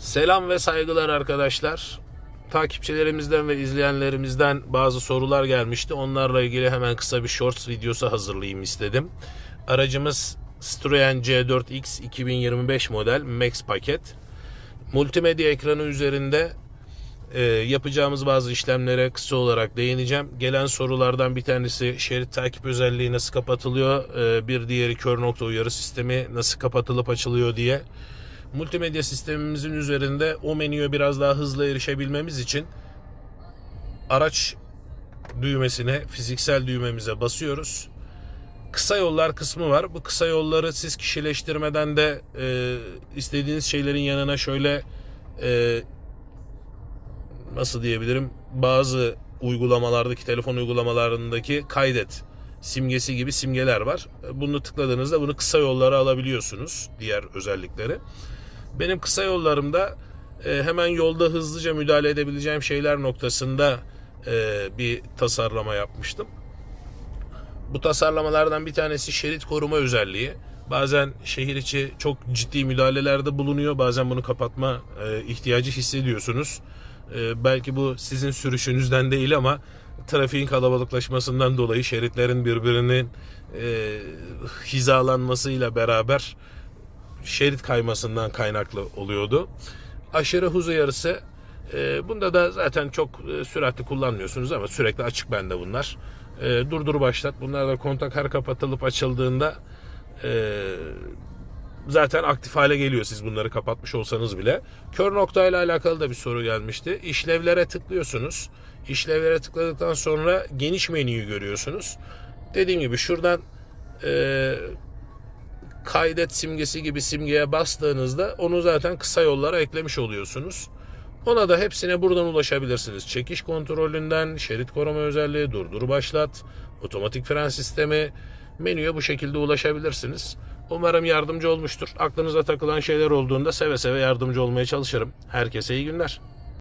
Selam ve saygılar arkadaşlar. Takipçilerimizden ve izleyenlerimizden bazı sorular gelmişti. Onlarla ilgili hemen kısa bir shorts videosu hazırlayayım istedim. Aracımız Citroen C4X 2025 model Max paket. Multimedya ekranı üzerinde e, yapacağımız bazı işlemlere kısa olarak değineceğim. Gelen sorulardan bir tanesi şerit takip özelliği nasıl kapatılıyor, e, bir diğeri kör nokta uyarı sistemi nasıl kapatılıp açılıyor diye. Multimedya sistemimizin üzerinde o menüye biraz daha hızlı erişebilmemiz için araç düğmesine, fiziksel düğmemize basıyoruz. Kısa yollar kısmı var. Bu kısa yolları siz kişileştirmeden de e, istediğiniz şeylerin yanına şöyle e, nasıl diyebilirim bazı uygulamalardaki telefon uygulamalarındaki kaydet simgesi gibi simgeler var. Bunu tıkladığınızda bunu kısa yollara alabiliyorsunuz diğer özellikleri. Benim kısa yollarımda e, hemen yolda hızlıca müdahale edebileceğim şeyler noktasında e, bir tasarlama yapmıştım. Bu tasarlamalardan bir tanesi şerit koruma özelliği. Bazen şehir içi çok ciddi müdahalelerde bulunuyor. Bazen bunu kapatma e, ihtiyacı hissediyorsunuz. E, belki bu sizin sürüşünüzden değil ama trafiğin kalabalıklaşmasından dolayı şeritlerin birbirinin e, hizalanmasıyla beraber şerit kaymasından kaynaklı oluyordu. Aşırı hız uyarısı e, bunda da zaten çok e, süratli kullanmıyorsunuz ama sürekli açık bende bunlar. E, durdur başlat. Bunlar da kontak her kapatılıp açıldığında e, zaten aktif hale geliyor siz bunları kapatmış olsanız bile. Kör nokta ile alakalı da bir soru gelmişti. İşlevlere tıklıyorsunuz. İşlevlere tıkladıktan sonra geniş menüyü görüyorsunuz. Dediğim gibi şuradan e, kaydet simgesi gibi simgeye bastığınızda onu zaten kısa yollara eklemiş oluyorsunuz. Ona da hepsine buradan ulaşabilirsiniz. Çekiş kontrolünden, şerit koruma özelliği, durdur başlat, otomatik fren sistemi, menüye bu şekilde ulaşabilirsiniz. Umarım yardımcı olmuştur. Aklınıza takılan şeyler olduğunda seve seve yardımcı olmaya çalışırım. Herkese iyi günler.